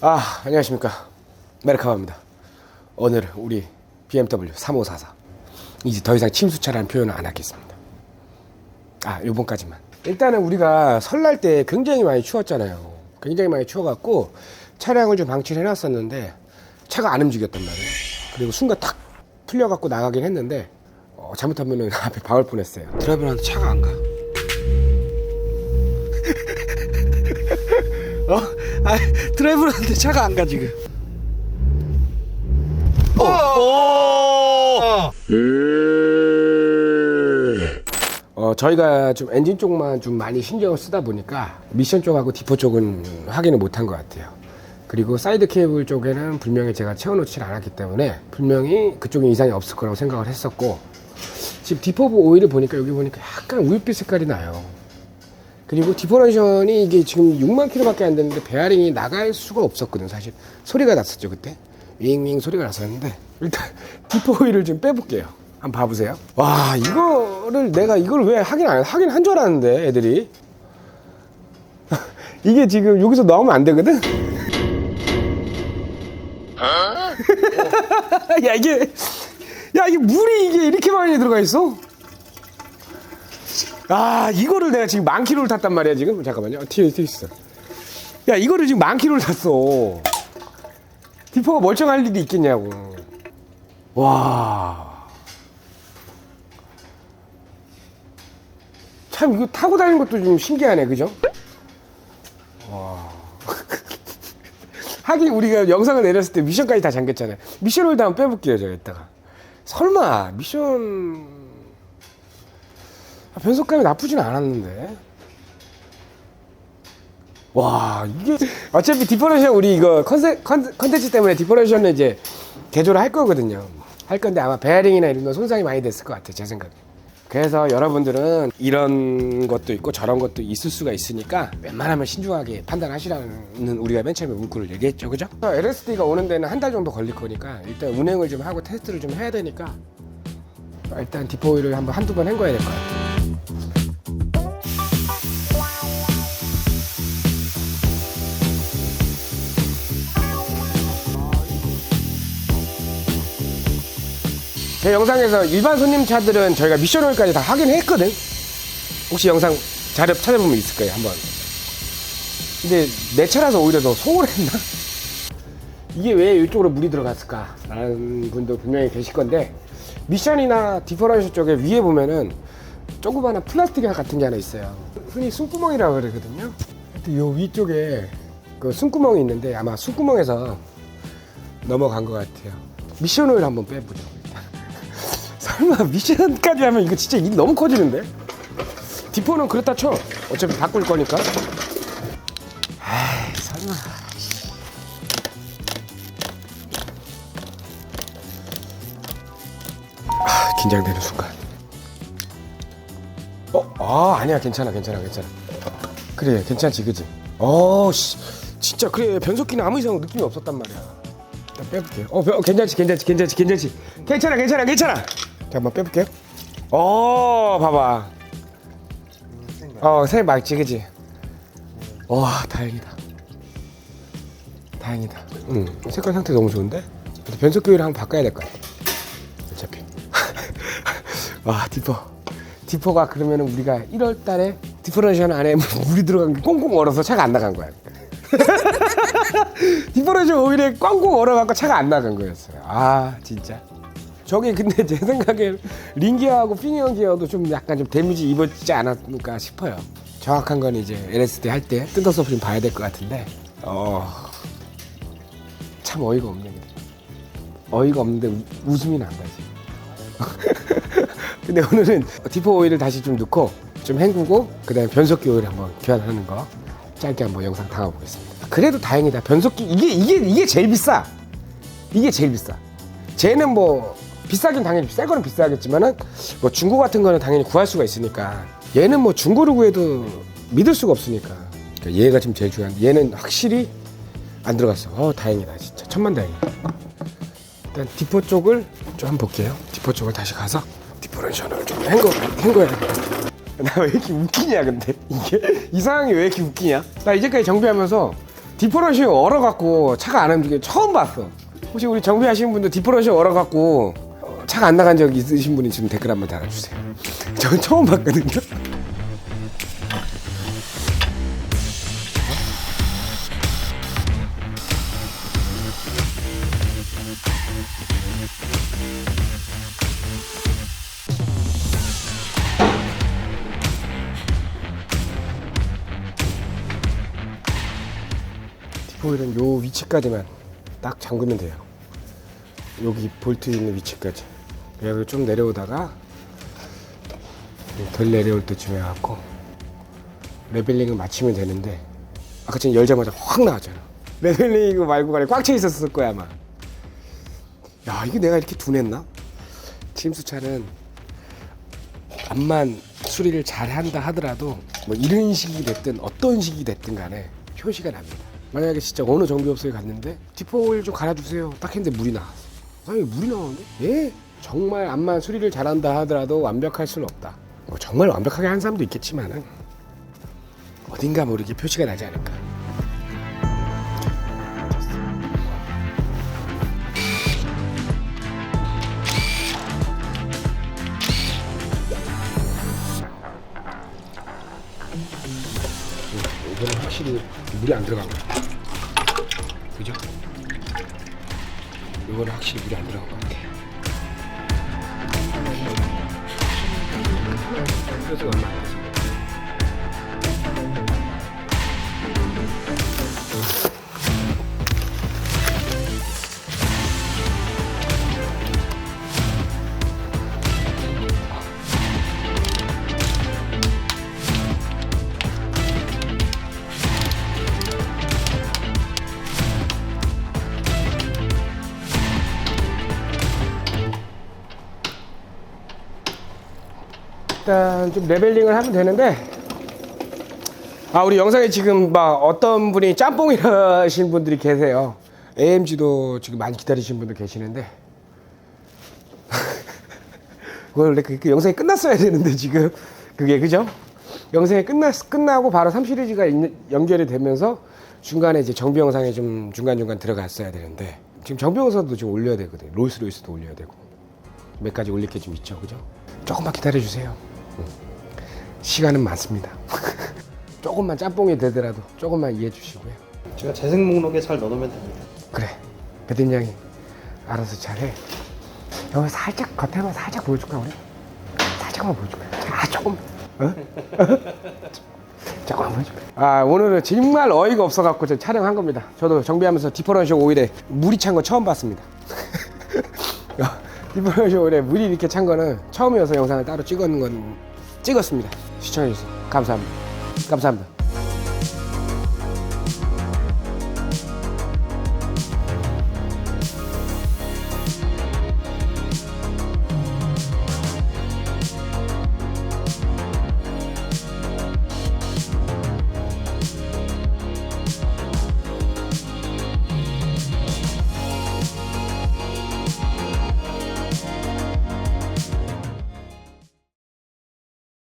아, 안녕하십니까. 메르카바입니다. 오늘 우리 BMW 3544. 이제 더 이상 침수차라는 표현을 안 하겠습니다. 아, 요번까지만. 일단은 우리가 설날 때 굉장히 많이 추웠잖아요. 굉장히 많이 추워갖고 차량을 좀 방치를 해놨었는데 차가 안 움직였단 말이에요. 그리고 순간 탁 풀려갖고 나가긴 했는데 어, 잘못하면은 앞에 박을 뻔했어요. 드라이버한테 차가 안 가. 어? 아, 드라이버한테 차가 안 가 지금. 어, 저희가 좀 엔진 쪽만 좀 많이 신경을 쓰다 보니까 미션 쪽하고 디포 쪽은 확인을 못한 것 같아요. 그리고 사이드 케이블 쪽에는 분명히 제가 채워놓지를 않았기 때문에 분명히 그쪽에 이상이 없을 거라고 생각을 했었고 지금 디포브 오일을 보니까 여기 보니까 약간 우윳빛 색깔이 나요. 그리고 디퍼런션이 이게 지금 6만 킬로밖에 안 되는데 베어링이 나갈 수가 없었거든 사실. 소리가 났었죠 그때. 윙윙 소리가 났었는데. 일단 디퍼 오일을 좀 빼볼게요. 한번 봐보세요. 와 이거를 내가 이걸 왜 하긴 안 하긴 한 줄 알았는데 애들이. 이게 지금 여기서 나오면 안 되거든? 야 이게 야 이게 물이 이게 이렇게 많이 들어가 있어 아 이거를 내가 지금 만 킬로를 탔단 말이야 지금? 잠깐만요. 튀어 튀어 있어. 야 이거를 지금 만 킬로를 탔어. 디퍼가 멀쩡할 일이 있겠냐고. 와 참 이거 타고 다니는 것도 좀 신기하네 그죠? 와. 하긴 우리가 영상을 내렸을 때 미션까지 다 잠겼잖아요. 미션을 다 한번 빼볼게요 제가 이따가. 설마 미션 아, 변속감이 나쁘진 않았는데. 와, 이게 어차피 디퍼레이션 우리 이거 컨세, 컨, 컨텐츠 때문에 디퍼레이션을 이제 개조를 할 거거든요. 할 건데 아마 베어링이나 이런 거 손상이 많이 됐을 것 같아요, 제 생각에. 그래서 여러분들은 이런 것도 있고 저런 것도 있을 수가 있으니까 웬만하면 신중하게 판단하시라는 우리가 맨 처음에 문구를 얘기했죠, 그죠? LSD가 오는 데는 한 달 정도 걸릴 거니까 일단 운행을 좀 하고 테스트를 좀 해야 되니까 일단 디포일을 한번 한두 번 헹궈야 될 것 같아요. 제 영상에서 일반 손님 차들은 저희가 미션 오일까지 다 하긴 했거든. 혹시 영상 자료 찾아보면 있을 거예요, 한번. 근데 내 차라서 오히려 더 소홀했나? 이게 왜 이쪽으로 물이 들어갔을까? 라는 분도 분명히 계실 건데, 미션이나 디퍼런셜 쪽에 위에 보면은 조그마한 플라스틱 같은 게 하나 있어요. 흔히 숨구멍이라고 그러거든요. 이 위쪽에 그 숨구멍이 있는데 아마 숨구멍에서 넘어간 것 같아요. 미션 오일 한번 빼보죠. 설마 미션까지 하면 이거 진짜 일 너무 커지는데? 디포는 그렇다 쳐. 어차피 바꿀 거니까. 아이, 설마. 아, 긴장되는 순간. 어, 아, 아니야. 괜찮아, 괜찮아, 괜찮아. 그래, 괜찮지, 그지? 어, 씨. 진짜, 그래. 변속기는 아무 이상 느낌이 없었단 말이야. 일단 빼볼게요. 어, 어, 괜찮지, 괜찮지, 괜찮지, 괜찮지. 괜찮아, 괜찮아, 괜찮아. 자, 한번 빼볼게요. 어, 봐봐. 어, 색 맞지, 그지? 와, 다행이다. 다행이다. 응, 색깔 상태 너무 좋은데? 근데 변속기를 한번 바꿔야 될 것 같아. 어차피. 와, 디퍼. 디퍼가 그러면 우리가 1월 달에 디퍼런션 안에 물이 들어간 게 꽁꽁 얼어서 차가 안 나간 거야. 디퍼런션 오일에 꽁꽁 얼어갖고 차가 안 나간 거였어요. 아, 진짜. 저기 근데 제 생각에 링기어하고 피니언 기어도 좀 약간 좀 데미지 입었지 않았을까 싶어요. 정확한 건 이제 LSD 할 때 뜯어서 좀 봐야 될 것 같은데, 어, 참 어이가 없네. 어이가 없는데 우- 웃음이 난다 지금. 근데 오늘은 디포 오일을 다시 좀 넣고 좀 헹구고 그다음에 변속기 오일 한번 교환하는 거 짧게 한번 영상 담아보겠습니다. 그래도 다행이다. 변속기 이게 이게 이게 제일 비싸. 이게 제일 비싸. 쟤는 뭐 비싸긴 당연히 새 거는 비싸겠지만은 뭐 중고 같은 거는 당연히 구할 수가 있으니까 얘는 뭐 중고를 구해도 믿을 수가 없으니까 그러니까 얘가 지금 제일 중요한 얘는 확실히 안 들어갔어. 어 다행이다 진짜 천만 다행이야. 일단 디포 쪽을 좀 볼게요. 디포 쪽을 다시 가서 디퍼런션을 좀 헹궈 헹궈야 같아. 나왜 이렇게 웃기냐 근데 이게 이 상황이 왜 이렇게 웃기냐? 나 이제까지 정비하면서 디퍼런싱 얼어갖고 차가 안 움직여 처음 봤어. 혹시 우리 정비하시는 분들 디퍼런싱 얼어갖고 어, 차가 안 나간 적 있으신 분이 지금 댓글 한번 달아주세요. 전 처음 봤거든요. 디포일은 요 위치까지만 딱 잠그면 돼요. 여기 볼트 있는 위치까지. 그리고 좀 내려오다가 덜 내려올 때쯤에 갖고 레벨링을 맞추면 되는데 아까 전에 열자마자 확 나왔잖아. 레벨링 이거 말고 간에 꽉 차 있었을 거야 아마. 야 이게 내가 이렇게 둔했나? 침수차는 암만 수리를 잘 한다 하더라도 뭐 이런 식이 됐든 어떤 식이 됐든 간에 표시가 납니다. 만약에 진짜 어느 정비업소에 갔는데 디포일 좀 갈아주세요. 딱 했는데 물이 나왔어. 아니 물이 나오는데? 예? 정말 암만 수리를 잘한다 하더라도 완벽할 수는 없다. 뭐 정말 완벽하게 한 사람도 있겠지만은 어딘가 모르게 표시가 나지 않을까. 이거는 확실히 물이 안 들어간 거야. 그죠? 이거는 확실히 물이 안 들어간 것 같아. 그래서 얼 일단 좀 레벨링을 하면 되는데 아 우리 영상에 지금 막 어떤 분이 짬뽕이라신 분들이 계세요 AMG도 지금 많이 기다리시는 분들 계시는데 원래 그, 그 영상이 끝났어야 되는데 지금 그게 그죠? 영상이 끝났 끝나고 바로 3 시리즈가 있는- 연결이 되면서 중간에 이제 정비 영상에 좀 중간 중간 들어갔어야 되는데 지금 정비 영상도 좀 올려야 되거든요. 롤스로이스도 올려야 되고 몇 가지 올릴 게 좀 있죠, 그죠? 조금만 기다려 주세요. 시간은 많습니다. 조금만 짬뽕이 되더라도 조금만 이해해 주시고요. 제가 재생 목록에 잘 넣어놓으면 됩니다. 그래, 배팀장이 알아서 잘해. 여기 살짝 겉에만 살짝 보여줄까 우리? 살짝만 보여줄까? 아 조금. 어? 조금 보여줄까? 아 오늘은 정말 어이가 없어갖고 저 촬영한 겁니다. 저도 정비하면서 디퍼런셜 오일에 물이 찬 거 처음 봤습니다. 디퍼런셜 오일에 물이 이렇게 찬 거는 처음이어서 영상을 따로 찍었는 건 찍었습니다. 시청해주세요. 감사합니다. 감사합니다.